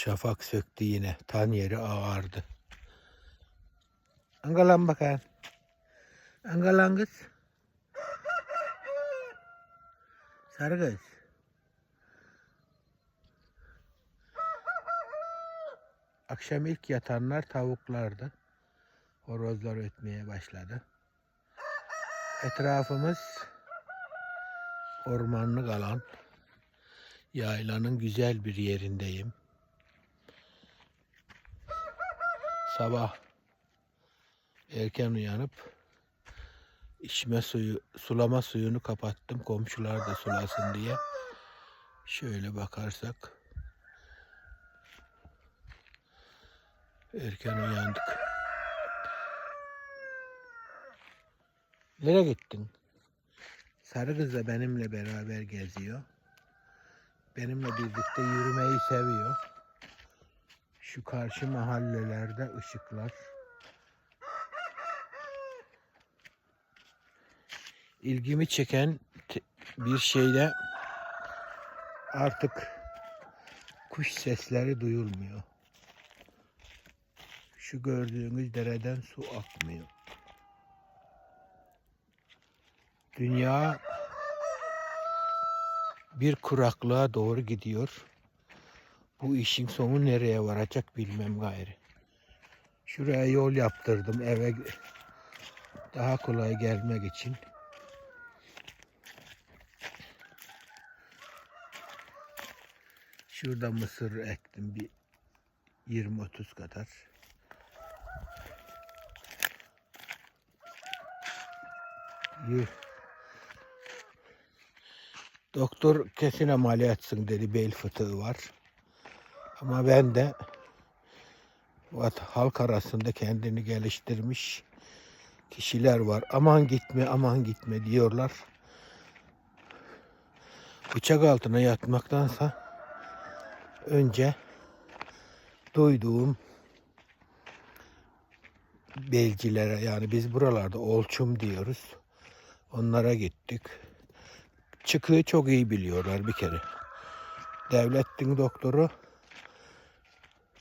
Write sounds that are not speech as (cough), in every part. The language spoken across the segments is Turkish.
Şafak söktü yine. Tan yeri ağardı. Angalan bakayım. Angalan kız. Sarı kız. Akşam ilk yatanlar tavuklardı. Horozlar ötmeye başladı. Etrafımız ormanlık alan. Yaylanın güzel bir yerindeyim. Sabah erken uyanıp içme suyu, sulama suyunu kapattım komşular da sulasın diye. Şöyle bakarsak erken uyandık. Nereye gittin? Sarı kız da benimle beraber geziyor. Benimle birlikte yürümeyi seviyor. Şu karşı mahallelerde ışıklar. İlgimi çeken bir şeyde artık kuş sesleri duyulmuyor. Şu gördüğünüz dereden su akmıyor. Dünya bir kuraklığa doğru gidiyor. Bu işin sonu nereye varacak bilmem gayrı. Şuraya yol yaptırdım eve daha kolay gelmek için. Şurada mısır ektim bir 20-30 kadar. Doktor kesin ameliyatsın dedi bel fıtığı var. Ama ben de halk arasında kendini geliştirmiş kişiler var. Aman gitme aman gitme diyorlar. Bıçak altına yatmaktansa önce duyduğum belcilere yani biz buralarda olçum diyoruz. Onlara gittik. Çıkığı çok iyi biliyorlar bir kere. Devletin doktoru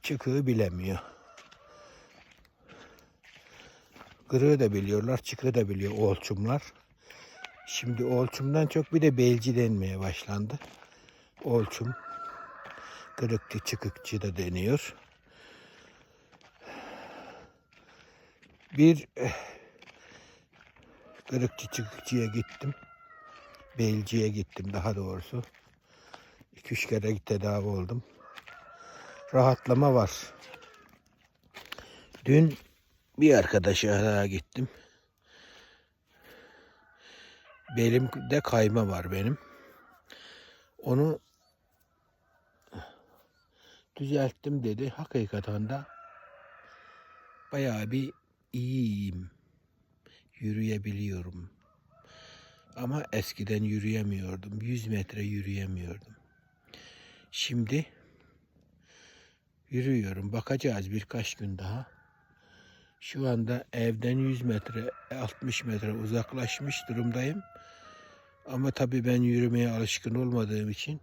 çıkığı bilemiyor. Kırığı da biliyorlar, çıkığı da biliyor olçumlar. Şimdi olçumdan çok bir de belci denmeye başlandı. Olçum, kırıkçı, çıkıkçı da deniyor. Bir eh, kırıkçı çıkıkçıya gittim. Belci'ye gittim daha doğrusu. 2-3 kere tedavi oldum. Rahatlama var. Dün bir arkadaşa gittim. Belimde kayma var benim. Onu düzelttim dedi. Hakikaten de bayağı bir iyiyim. Yürüyebiliyorum. Ama eskiden yürüyemiyordum. 100 metre yürüyemiyordum. Şimdi yürüyorum. Bakacağız birkaç gün daha. Şu anda evden 100 metre, 60 metre uzaklaşmış durumdayım. Ama tabii ben yürümeye alışkın olmadığım için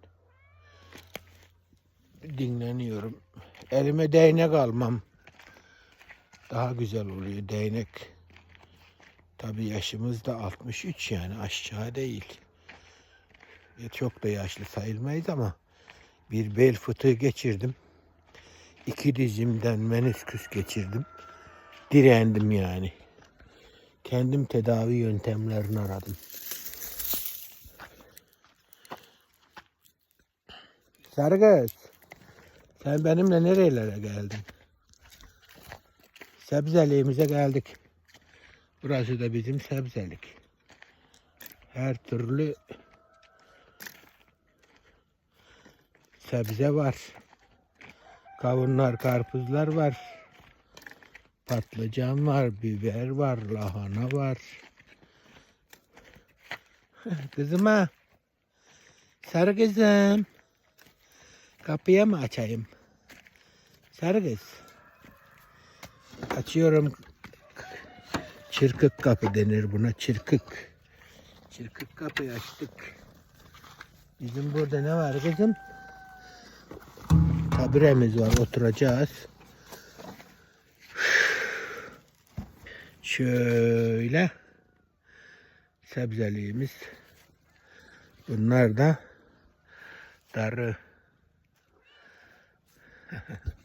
dinleniyorum. Elime değnek almam daha güzel oluyor. Değnek Tabii yaşımız da 63 yani aşağı değil. Ya çok da yaşlı sayılmayız ama bir bel fıtığı geçirdim. İki dizimden menüsküs geçirdim. Direndim yani. Kendim tedavi yöntemlerini aradım. Sargız, sen benimle nerelere geldin? Sebzeliğimize geldik. Burası da bizim sebzelik. Her türlü sebze var. Kavunlar, karpuzlar var. Patlıcan var, biber var, lahana var. Kızıma. Sarı kızım. Kapıya mı açayım? Sarı kız. Açıyorum Çırkık kapı denir buna. Çırkık. Çırkık kapıyı açtık. Bizim burada ne var kızım? Tabiremiz var oturacağız. Şöyle sebzeliğimiz. Bunlar da darı. (laughs)